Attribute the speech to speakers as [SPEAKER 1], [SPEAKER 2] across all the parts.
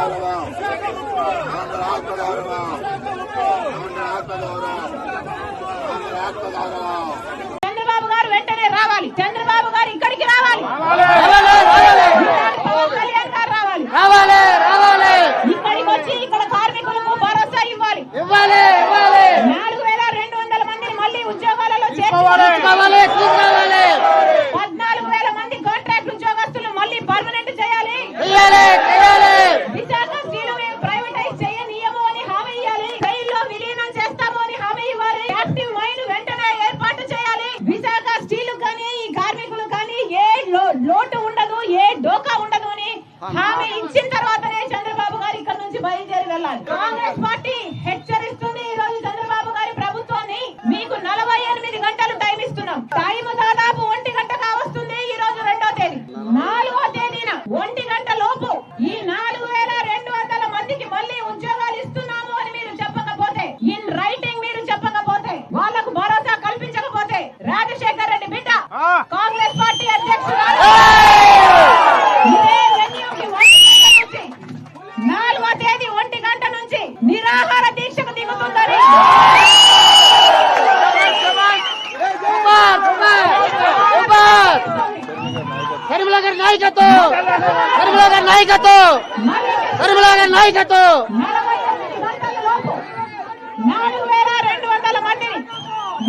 [SPEAKER 1] 違うかも! కరీముల్లా గారి నాయకత్వం!
[SPEAKER 2] కరీముల్లా గారి
[SPEAKER 1] నాయకత్వం!
[SPEAKER 2] కరీముల్లా గారి
[SPEAKER 1] నాయకత్వం!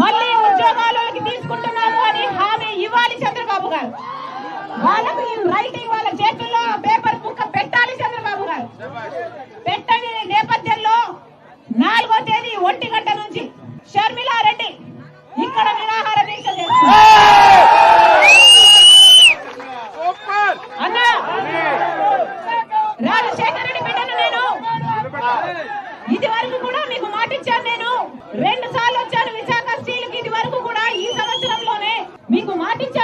[SPEAKER 2] మళ్ళీ ఉద్యోగాలకి తీసుకుంటున్నాను అని హామీ ఇవ్వాలి చంద్రబాబు వాళ్ళ చేతుల్లో పేపర్ ముక్క పెట్టాలి చంద్రబాబు గారు పెట్టని నేపథ్యంలో నాలుగో ఒంటి గంట నుంచి షర్మిలారెడ్డి ఇక్కడ నిరాహార దీక్ష రెడ్డి బిడ్డను నేను ఇది వరకు కూడా మీకు మాటిచ్చాను నేను. రెండు సార్లు వచ్చాను విశాఖ స్టీల్ ఇది వరకు కూడా ఈ సంవత్సరంలోనే మీకు మాటిచ్చాను.